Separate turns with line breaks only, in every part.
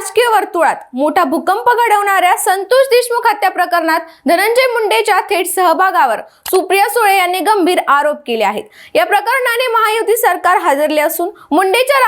राजकीय वर्तुळात मोठा भूकंप घडवणाऱ्या संतोष देशमुख हत्या प्रकरणात धनंजय मुंडेच्या थेट सहभागावर सुप्रिया सुळे यांनी गंभीर आरोप केले आहेत. या प्रकरणाने महायुती सरकार हादरले असून मुंडेच्या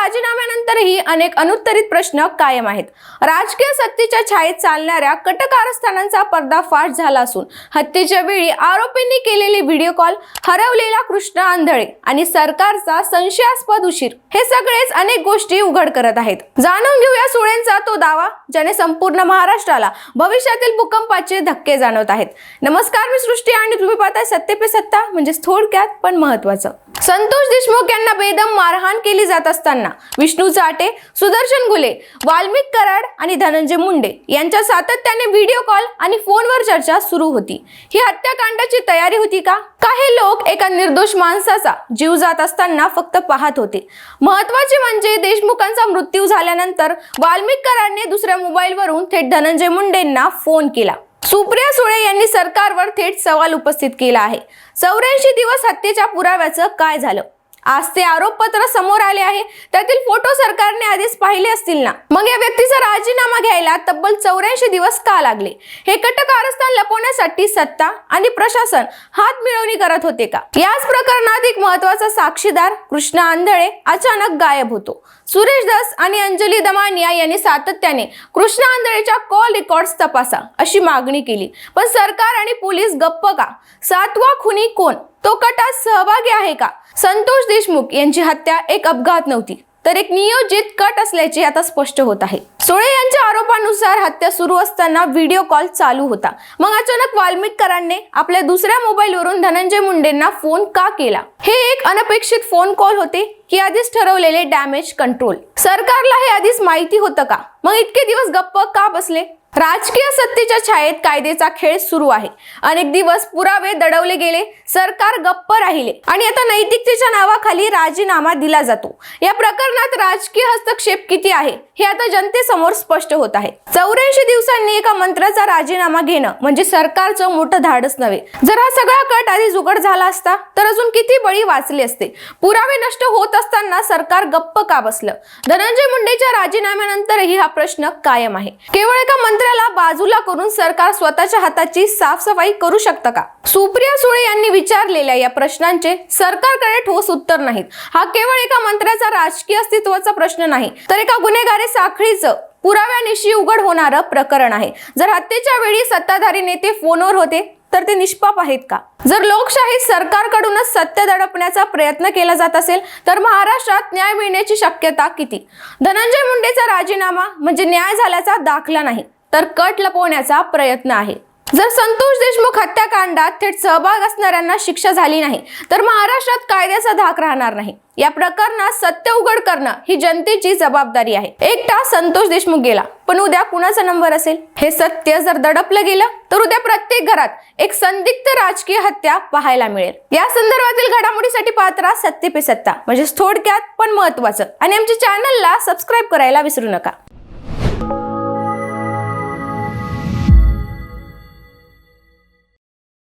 अजूनही अनेक अनुत्तरित प्रश्न कायम आहेत. राजकीय सत्तेच्या छायेत चालणाऱ्या कटकारस्थानांचा पर्दाफाश झाला असून हत्येच्या वेळी आरोपींनी केलेले व्हिडिओ कॉल हरवलेला कृष्ण आंधळे आणि सरकारचा संशयास्पद उशीर हे सगळेच अनेक गोष्टी उघड करत आहेत. जाणून घेऊया सुळेंचा तो दावा ज्याने संपूर्ण महाराष्ट्राला भविष्यातील भूकंपाचे धक्के जाणवत आहेत. नमस्कार मी सृष्टी आणि तुम्ही पाहताय सत्य पे सत्ता म्हणजे थोडक्यात पण महत्वाचं संतोष देशमुख यांना बेदम मारहाण केली जात असताना विष्णूचा चाटे सुदर्शन गुले वाल्मिक कराड आणि धनंजय मुंडे यांच्या सातत्याने व्हिडिओ कॉल आणि फोनवर चर्चा सुरू होती. ही हत्याकांडाची तयारी होती का? काही लोक एका निर्दोष माणसाचा जीव जात असताना फक्त पाहत होते. महत्त्वाचे म्हणजे देशमुखांचा मृत्यू झाल्यानंतर वाल्मिक कराडने दुसऱ्या मोबाईलवरून थेट धनंजय मुंडेंना फोन केला. सुप्रिया सुळे यांनी सरकारवर थेट सवाल उपस्थित केला आहे. चौऱ्याऐंशी दिवस हत्येच्या पुराव्याचं काय झालं? आज ते आरोपपत्र समोर आले आहे. त्यातील फोटो सरकारने आधीच पाहिले असतील ना? मग या व्यक्तीचा राजीनामा घ्यायला तब्बल चौऱ्याऐंशी दिवस का लागले? हे कटकारस्थान लपवण्यासाठी सत्ता आणि प्रशासन हात मिळवणी करत होते का? याच प्रकरणात एक महत्त्वाचा साक्षीदार कृष्णा आंधळे अचानक गायब होतो. सुरेश दास आणि अंजली दमानिया यांनी सातत्याने कृष्णा आंधळेच्या कॉल रेकॉर्ड्स तपासा अशी मागणी केली. पण सरकार आणि पोलीस गप्प का? सातवा खुनी कोण? तो कटात सहभागी आहे का? संतोष देशमुख यांची हत्या एक अपघात नव्हती तर एक नियोजित कट असल्याचे आता स्पष्ट होत आहे. सुळे यांच्या आरोपानुसार हत्या सुरू असताना व्हिडिओ कॉल चालू होता. मग अचानक वाल्मिकरांनी आपल्या दुसऱ्या मोबाईलवरून धनंजय मुंडेंना फोन का केला? हे एक अनपेक्षित फोन कॉल होते की आधीच ठरवलेले डॅमेज कंट्रोल. सरकारला हे आधीच माहिती होतं का? मग इतके दिवस गप्प का बसले? राजकीय सत्तेच्या छायेत कायद्याचा खेळ सुरू आहे. अनेक दिवस पुरावे दडवले गेले सरकार गप्प राहिले आणि आता नैतिकतेच्या नावाखाली राजीनामा दिला जातो. या प्रकरणात राजकीय हस्तक्षेप किती आहे हे आता जनतेसमोर स्पष्ट होत आहे. चौऱ्याऐंशी दिवसांनी एका मंत्र्याचा राजीनामा घेणं म्हणजे सरकारचं मोठं धाडस नव्हे. जर हा सगळा कट आधी जुगड झाला असता तर अजून किती बळी वाचले असते? पुरावे नष्ट होत असताना सरकार गप्प का बसलं? धनंजय मुंडेच्या राजीनाम्यानंतरही हा प्रश्न कायम आहे. केवळ एका स्वातंत्र्याला बाजूला करून सरकार स्वतःच्या हाताची साफसफाई करू शकतं का? सुप्रिया सुळे यांनी विचारलेल्या या प्रश्नांचे सरकारकडे ठोस उत्तर नाहीत. हा केवळ एका मंत्र्याचा राजकीय अस्तित्वाचा प्रश्न नाही तर एका गुन्हेगारी साखळीचं पुराव्यानिशी उघड होणारं प्रकरण आहे. जर हत्येच्या वेळी सत्ताधारी नेते फोनवर होते तर ते निष्पाप आहेत का? जर लोकशाही सरकारकडूनच सत्य दडपण्याचा प्रयत्न केला जात असेल तर महाराष्ट्रात न्याय मिळण्याची शक्यता किती? धनंजय मुंडेचा राजीनामा म्हणजे न्याय झाल्याचा दाखला नाही. तर कट लपवण्याचा प्रयत्न आहे. जर संतोष देशमुख हत्याकांडात थेट सहभाग असणाऱ्यांना शिक्षा झाली नाही तर महाराष्ट्रात कायद्याचा धाक राहणार नाही. या प्रकरणात सत्य उघड करणं ही जनतेची जबाबदारी आहे. एकटा संतोष देशमुख गेला पण उद्या कुणाचा नंबर असेल? हे सत्य जर दडपलं गेलं तर उद्या प्रत्येक घरात एक संदिग्ध राजकीय हत्या पाहायला मिळेल. या संदर्भातील घडामोडीसाठी पात्रा सत्य पे सत्ता म्हणजे थोडक्यात पण महत्वाचं आणि आमच्या चॅनलला सबस्क्राईब करायला विसरू नका.